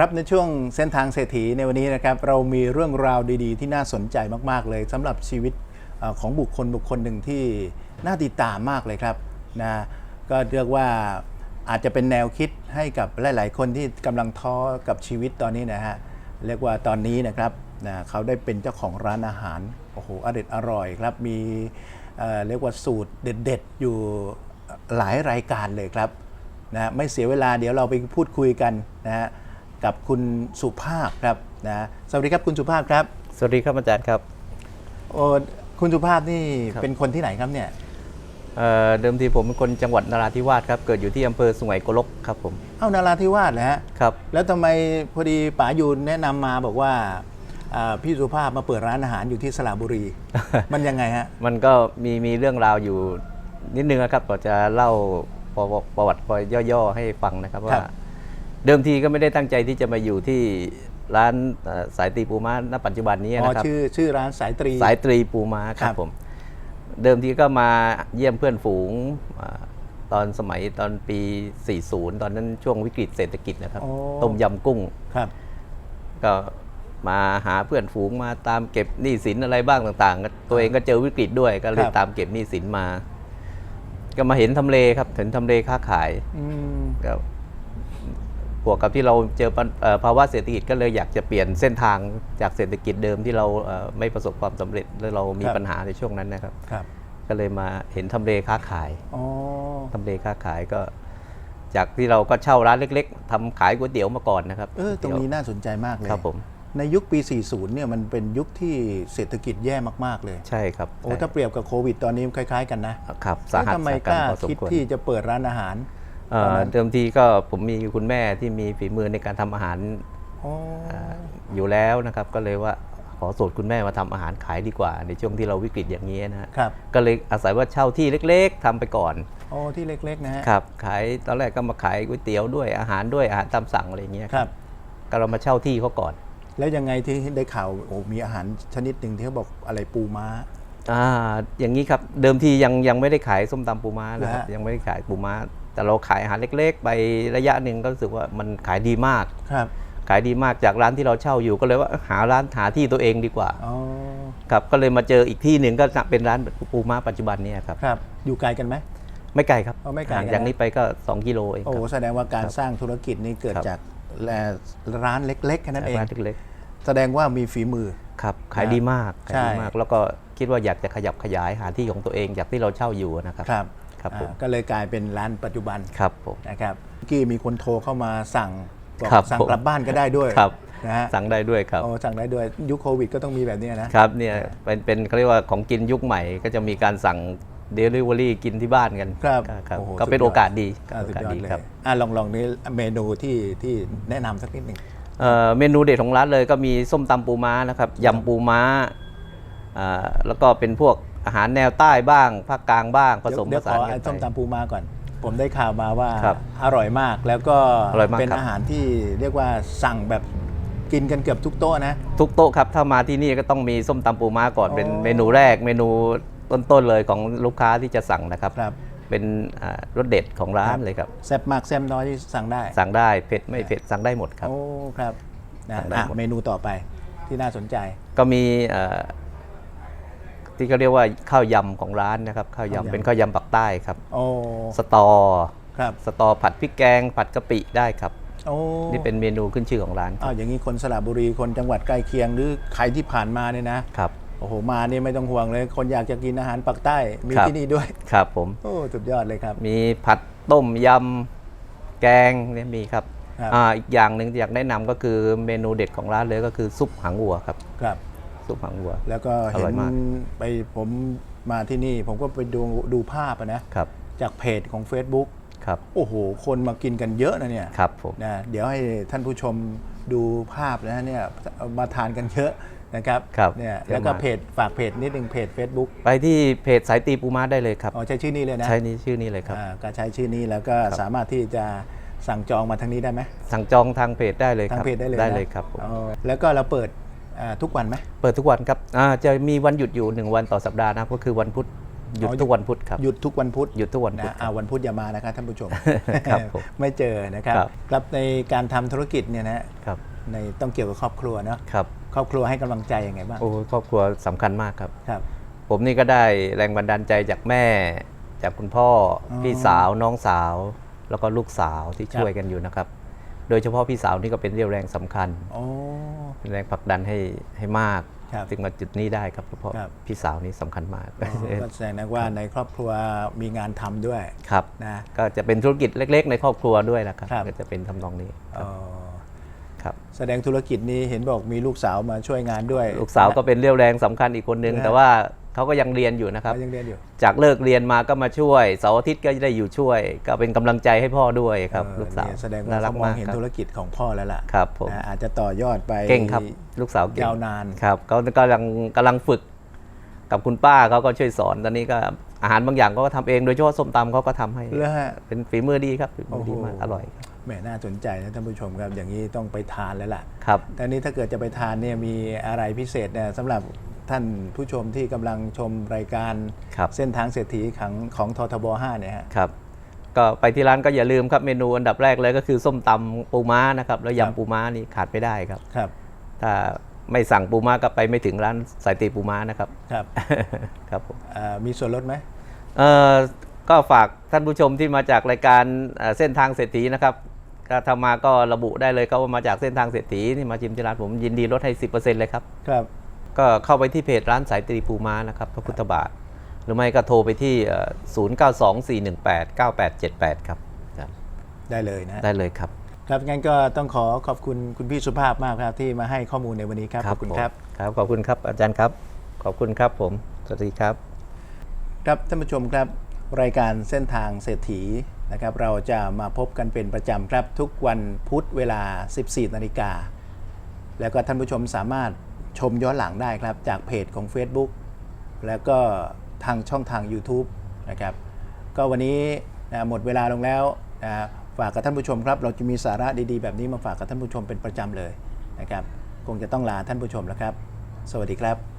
ครับในช่วงเส้นทางเศรษฐีในวันนี้นะครับเรามีเรื่องราวดีๆ ที่น่าสนใจมากๆ เลยสำหรับชีวิตของบุคคลบุคคลหนึ่งที่น่าติดตามมากเลยครับนะก็เรียกว่าอาจจะเป็นแนวคิดให้กับหลาย ๆ คนที่กำลังท้อกับชีวิตตอนนี้นะฮะเรียกว่าตอนนี้นะครับนะเขาได้เป็นเจ้าของร้านอาหารโอ้โหอร่อยอร่อยครับมีเอ่อเรียกว่าสูตรเด็ด ๆ อยู่หลายรายการเลยครับนะฮะไม่เสียเวลาเดี๋ยวเราไปพูดคุยกันนะฮะ กับคุณสุภาพครับนะสวัสดีครับคุณสุภาพครับสวัสดีครับอาจารย์ครับโอ้คุณสุภาพนี่ครับ เป็นคนที่ไหนครับเนี่ยเอ่อเดิมทีผมเป็นคนจังหวัดนราธิวาสครับ เกิดอยู่ที่อำเภอสุไหงโกลกครับผมเอ้านาราธิวาสนะฮะครับ แล้วทำไมพอดีป๋ายูนแนะนำมาบอกว่าอ่าพี่สุภาพมาเปิดร้านอาหารอยู่ที่สระบุรี มันยังไงฮะ มันก็มีมีเรื่องราวอยู่นิดนึงนะครับก็จะเล่าประวัติประวัติพอย่อๆให้ฟังนะครับครัว่าบ เดิมทีก็ไม่ได้ตั้งใจที่จะมาอยู่ที่ร้านเอ่อสายตรีปูม้าณปัจจุบันนี้อ๋อนะครับชื่อชื่อร้านสายตรีสายตรีปูม้าคครัรับบผม เดิมทีก็มาเยี่ยมเพื่อนฝูงอ่าตอนสมัยตอนปี 40 ตอนนั้นช่วงวิกฤตเศรษฐกิจนะครับโอ้ต้มยำกุ้งครับ ก็มาหาเพื่อนฝูงมาตามเก็บหนี้สินอะไรบ้างต่างๆก็ตัวเองก็เจอวิกฤตด้วยก็เลคยรับตามเก็บหนี้สินมา ก็มาเห็นทำเลครับเห็นทำเลค้าขายอืมก็ บวกกับที่เราเจอปัญเอ่อภาวะเศรษฐกิจก็เลยอยากจะเปลี่ยนเส้นทางจากเศรษฐกิจเดิมที่เราเอ่อไม่ประสบความสำเร็จแล้วเรามีปัญหาในช่วงนั้นนะครับครับก็เลยมาเห็นทำเลค้าขายอ๋อทำเลค้าขายก็จากที่เราก็เช่าร้านเล็ก ๆทำขายก๋วยเตี๋ยวมาก่อนนะครับเออตรงนี้น่าสนใจมากเลยครับผมในยุคปี 40 เนี่ยมันเป็นยุคที่เศรษฐกิจแย่มากๆ เลย ใช่ครับ โอ้ใช่ถ้าเปรียบกับโควิดตอนนี้คล้าย ๆ กันนะครับ สาหัสแล้วทำไมสากล้าพอสมคิดควรที่จะเปิดร้านอาหาร เอ่ตอนอนั้นเดิมทีก็ผมมีคุณแม่ที่มีฝีมือในการทำอาหารอ๋ออยู่แล้วนะครับก็เลยว่าขอสูตรคุณแม่มาทำอาหารขายดีกว่า ในช่วงที่เราวิกฤตอย่างนี้นะฮะครับก็เลยอาศัยว่าเช่าที่เล็ก ๆทำไปก่อนโอ้ที่เล็ก ๆ นะฮะครับขายตอนแรกก็มาขายก๋วยเตี๋ยวด้วยอาหารด้วยอาหารตามสั่งอะไรอย่างเงี้ยครับ ก็เรามาเช่าที่เขาก่อน แล้วยังไงที่ได้ข่าวโอ้มีอาหารชนิดหนึ่งที่เขาบอกอะไรปูม้าอ่าอย่างนี้ครับเดิมทียังยังไม่ได้ขายส้มตำปูม้านะครับเหรอฮะยังไม่ได้ขายปูม้า แต่เราขายอาหารเล็ก ๆ ไประยะหนึ่งก็รู้สึกว่ามันขายดีมากครับขายดีมากจากร้านที่เราเช่าอยู่ก็เลยว่าหาร้านหาที่ตัวเองดีกว่าอ๋อครับก็เลยมาเจออีกที่หนึ่งก็เป็นร้านปูม้าปัจจุบันเนี้ครับครับ อยู่ไกลกันไหมไม่ไกลครับอ๋อไม่ไกลห่างนะจากนี้ไปก็ 2 กิโลเองโอ้ครับแสดงว่าการครับสร้างธุรกิจนี้เกิดครับจากแลร้านเล็กๆแค่นั้นเองร้านเล็กแสดงว่ามีฝีมือๆครับขายดีมากขายดีมาก แล้วก็คิดว่าอยากจะขยับขยายหาที่ของตัวเองจากที่เราเช่าอยู่นะครับ ครับครับผม อ่าก็เลยกลายเป็นร้านปัจจุบันครับผม นะครับเมื่อกี้มีคนโทรเข้ามาสั่งบอกครับสั่งผมกลับบ้านก็ได้ด้วยครับ นะฮะสั่งได้ด้วยครับ โอ้สั่งได้ด้วยยุคโควิดก็ต้องมีแบบนี้นะ ครับเนี่ยเป็นเป็นเขาเรียกว่าของกินยุคใหม่ก็จะมีการสั่งเดลิเวอรี่กินที่บ้านกันครับครับโอ้โหก็เป็นสุดยอด โอกาสดีอ่าโอสุดกาสยอดดีเลยครับอะลองลองนี้เมนูที่ที่แนะนำสักนิดหนึ่ง เอ่อเมนูเด็ดของร้านเลยก็มีส้มตำปูม้านะครับยำปูม้าอ่าแล้วก็เป็นพวก อาหารแนวใต้บ้างภาคกลางบ้างผสมเดี๋ผยวขสาอนกัไอ้นส้มไปตำปูมาก่อน ผมได้ข่าวมาว่าครับอร่อยมากแล้วก็อร่อยมากเป็นครับอาหารที่เรียกว่าสั่งแบบกินกันเกือบทุกโต๊ะนะ ทุกโต๊ะครับถ้ามาที่นี่ก็ต้องมีส้มตำปูม้าก่อนอ๋อเป็นเมนูแรกเมนูต้นๆเลยของลูกค้าที่จะสั่งนะครับครับเป็นอ่ารสเด็ดของร้านเลยครับแซ่บมากแซ่บน้อยที่สั่งได้ สั่งได้เผ็ดไม่เผ็ดสั่งได้หมดครับโอ้ครับนะสั่งได้อะหมดเมนูต่อไปที่น่าสนใจ ก็มีเอ่อ ที่เขาเรียกว่าข้าวยำของร้านนะครับข้าวยำข้าวยำเป็นข้าวยำปักใต้ครับโอ้สตอครับสตอผัดพริกแกง ผัดกะปิได้ครับโอ้นี่เป็นเมนูขึ้นชื่อของร้านคอ้ารับวอย่างนี้คนสระบุรีคนจังหวัดใกล้เคียงหรือใครที่ผ่านมาเนี่ยนะครับโอ้โหมานี่ไม่ต้องห่วงเลย คนอยากจะกินอาหารปักใต้มีครับที่นี่ด้วยครับผมโอ้สุดยอดเลยครับ มีผัดต้มยำแกงเนี่ยมีครับครับอ่าอีกอย่างหนึ่งที่อยากแนะนำก็คือเมนูเด็ดของร้านเลยก็คือซุปหางวัวครับครับ ซุปหางวัว แล้วก็อเห็ร่อนยมากไปผมมาที่นี่ ผมก็ไปดูดูภาพอะนะครับจากเพจของ Facebook ครับโอ้โห คนมากินกันเยอะนะเนี่ยครับผมนะเดี๋ยวให้ท่านผู้ชมดูภาพนะเนี่ยเอามาทานกันเยอะนะครับครับเนี่ยเยอะแล้วก็มากเพจฝากเพจนิดนึงเพจ Facebook ไปที่เพจสายตีปูม้าได้เลยครับอ๋อใช้ชื่อนี้เลยนะใช้นี้ชื่อนี้เลยครับอ่าก็ใช้ชื่อนี้แล้วก็สามารถที่จะสั่งจองมาทางนี้ได้ไหมสั่งจองทางเพจได้เลยคทางรับเพจได้เลยนะได้เลยครับผมอ๋อแล้วก็เราเปิดอ่า ทุกวันไหมเปิดทุกวันครับอ่าจะมีวันหยุดอยู่ 1 วันต่อสัปดาห์นะครับก็คือวันพุธหยุดอ๋อทุกวันพุธครับหยุดทุกวันพุธหยุดทุกวันพุธนะอ่าวันพุธอย่ามานะครับท่านผู้ชมครับผมไม่เจอนะครับครับครับในการทำธุรกิจเนี่ยนะครับในต้องเกี่ยวกับครอบครัวเนาะครับครอบครัวให้กำลังใจยังไงบ้างโอ้ครอบครัวสำคัญมากครับครับ ผมนี่ก็ได้แรงบันดาลใจจากแม่ จากคุณพ่อออพี่สาวน้องสาว แล้วก็ลูกสาวที่ครับช่วยกันอยู่นะครับ โดยเฉพาะพี่สาวนี่ก็เป็นเรี่ยวแรงสำคัญโอ้เป็นแรงผลักดันให้ให้มากครับถึงมาจุดนี้ได้ครับเพราะครับพี่สาวนี่สำคัญมากอ๋อก็แสดงว่าในครอบครัวมีงานทำด้วยครับนะก็จะเป็นธุรกิจเล็ก ๆ ในครอบครัวด้วยนะครับครับก็จะเป็นทำนองนี้อ๋อครับแสดงธุรกิจนี้เห็นบอกมีลูกสาวมาช่วยงานด้วย ลูกสาวก็เป็นเรี่ยวแรงสำคัญอีกคนนึงนะแต่ว่า เขาก็ยังเรียนอยู่นะครับเขายังเรียนอยู่ จากเลิกเรียนมาก็มาช่วยเสาร์อาทิตย์ก็ได้อยู่ช่วย ก็เป็นกำลังใจให้พ่อด้วยครับเออลูกสาวเนี่ยแสดงน่าว่ารักเขามองมากเห็นครับธุรกิจของพ่อแล้วล่ะครับผมนะอาจจะต่อยอดไปเก่งครับลูกสาวเก่งยาวนานครับเขากำลังกำลังฝึกกับคุณป้าเขาก็ช่วยสอนตอนนี้ก็อาหารบางอย่างเขาก็ทำเองโดยเฉพาะส้มตำเขาก็ทำให้แล้วฮะเป็นฝีมือดีครับฝีมือดีมากโอ้โหอร่อยครับแหมน่าสนใจนะท่านผู้ชมครับอย่างนี้ต้องไปทานแล้วล่ะครับแต่นี้ถ้าเกิดจะไปทานเนี่ยมีอะไรพิเศษเนี่ยสำหรับ ท่านผู้ชมที่กำลังชมรายการครับ เส้นทางเศรษฐีของของททบ5เนี่ยฮะ ครับ ก็ไปที่ร้านก็อย่าลืมครับเมนูอันดับแรกเลยก็คือส้มตำปูม้านะครับแล้วครับ ยำปูม้านี่ขาดไม่ได้ครับ ครับถ้าไม่สั่งปูม้าก็ไปไม่ถึงร้านสายตีปูม้านะครับ ครับครับผม เอ่อมีส่วนลดไหม เอ่อก็ฝากท่านผู้ชมที่มาจากรายการเอ่อเส้นทางเศรษฐีนะครับก็ถ้ามาก็ระบุได้เลยครับว่ามาจากเส้นทางเศรษฐีนี่มาชิมที่ร้านผมยินดีลดให้ 10%เลยครับ ครับ ก็เข้าไปที่เพจร้านสายตรีปูม้านะครับพระพุทธบาท หรือไม่ก็โทรไปที่เอ่อ0924189878ครับครับ ได้เลยนะ ได้เลยครับ ครับงั้นก็ต้องขอขอบคุณคุณพี่สุภาพมากครับที่มาให้ข้อมูลในวันนี้ครับขอบคุณผมครับครับ ขอบคุณครับอาจารย์ครับ ขอบคุณครับผม สวัสดีครับ ครับท่านผู้ชมครับรายการเส้นทางเศรษฐีนะครับเราจะมาพบกันเป็นประจำครับทุกวันพุธเวลา 14 นาฬิกา แล้วก็ท่านผู้ชมสามารถ ชมย้อนหลังได้ครับ จากเพจของ Facebook แล้วก็ทางช่องทาง YouTube นะครับ ก็วันนี้นะหมดเวลาลงแล้วนะฝากกับท่านผู้ชมครับ เราจะมีสาระดีๆ แบบนี้มาฝากกับท่านผู้ชมเป็นประจำเลยนะครับ คงจะต้องลาท่านผู้ชมแล้วครับ สวัสดีครับ